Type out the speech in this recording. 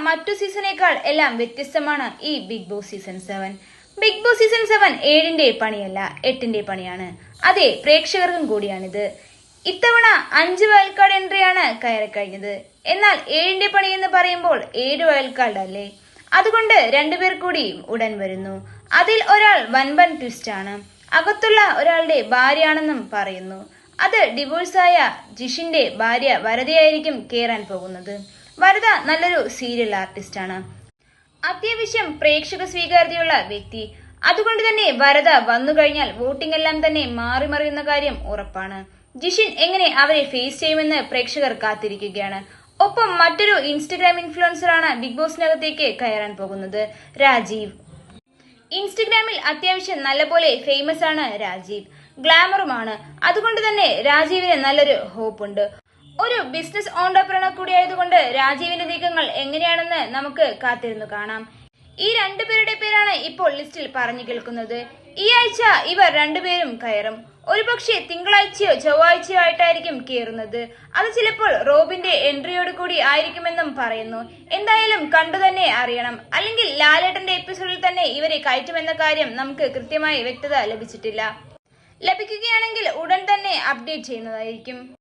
മറ്റു സീസണേക്കാൾ എല്ലാം വ്യത്യസ്തമാണ് ഈ Bigg Boss season seven Bigg Boss season seven ഏഴിന്റെ പണിയല്ല എട്ടിന്റെ പണിയാണ്. അതെ പ്രേക്ഷകർക്കും കൂടിയാണിത്. ഇത്തവണ അഞ്ച് വയൽക്കാട് എൻട്രിയാണ് കയറിക്കഴിഞ്ഞത്. എന്നാൽ ഏഴിന്റെ പണി എന്ന് പറയുമ്പോൾ ഏഴ് വയൽക്കാട് അല്ലേ? അതുകൊണ്ട് രണ്ടുപേർ കൂടി ഉടൻ വരുന്നു. അതിൽ ഒരാൾ വൻപൻ ട്വിസ്റ്റ് ആണ്. അകത്തുള്ള ഒരാളുടെ ഭാര്യയാണെന്നും പറയുന്നു. അത് ഡിവോഴ്സായ ജിഷിന്റെ ഭാര്യ വരതയായിരിക്കും കയറാൻ പോകുന്നത്. വരദ നല്ലൊരു സീരിയൽ ആർട്ടിസ്റ്റാണ് അത്യാവശ്യം പ്രേക്ഷക സ്വീകാര്യതയുള്ള വ്യക്തി. അതുകൊണ്ട് തന്നെ വരദ വന്നു കഴിഞ്ഞാൽ വോട്ടിംഗ് എല്ലാം തന്നെ മാറി മറിയുന്ന കാര്യം ഉറപ്പാണ്. ജിഷിൻ എങ്ങനെ അവരെ ഫേസ് ചെയ്യുമെന്ന് പ്രേക്ഷകർ കാത്തിരിക്കുകയാണ്. ഒപ്പം മറ്റൊരു ഇൻസ്റ്റഗ്രാം ഇൻഫ്ലുവൻസറാണ് ബിഗ് ബോസിനകത്തേക്ക് കയറാൻ പോകുന്നത് രാജീവ്. ഇൻസ്റ്റഗ്രാമിൽ അത്യാവശ്യം നല്ലപോലെ ഫേമസ് ആണ് രാജീവ്. ഗ്ലാമറുമാണ് അതുകൊണ്ട് തന്നെ രാജീവിന് നല്ലൊരു ഹോപ്പ് ഉണ്ട്. ഒരു ബിസിനസ് ഓണ്ടർപ്രണർ കൂടിയായതുകൊണ്ട് രാജീവിന്റെ നീക്കങ്ങൾ എങ്ങനെയാണെന്ന് നമുക്ക് കാത്തിരുന്നു കാണാം. ഈ രണ്ടുപേരുടെ പേരാണ് ഇപ്പോൾ ലിസ്റ്റിൽ പറഞ്ഞു കേൾക്കുന്നത്. ഈ ആഴ്ച ഇവർ രണ്ടുപേരും കയറും. ഒരുപക്ഷെ തിങ്കളാഴ്ചയോ ചൊവ്വാഴ്ചയോ ആയിട്ടായിരിക്കും കയറുന്നത്. അത് ചിലപ്പോൾ റോബിന്റെ എൻട്രിയോട് കൂടി ആയിരിക്കുമെന്നും പറയുന്നു. എന്തായാലും കണ്ടു തന്നെ അറിയണം. അല്ലെങ്കിൽ ലാലേട്ടന്റെ എപ്പിസോഡിൽ തന്നെ ഇവരെ കയറ്റുമെന്ന കാര്യം നമുക്ക് കൃത്യമായി വ്യക്തത ലഭിച്ചിട്ടില്ല. ലഭിക്കുകയാണെങ്കിൽ ഉടൻ തന്നെ അപ്ഡേറ്റ് ചെയ്യുന്നതായിരിക്കും.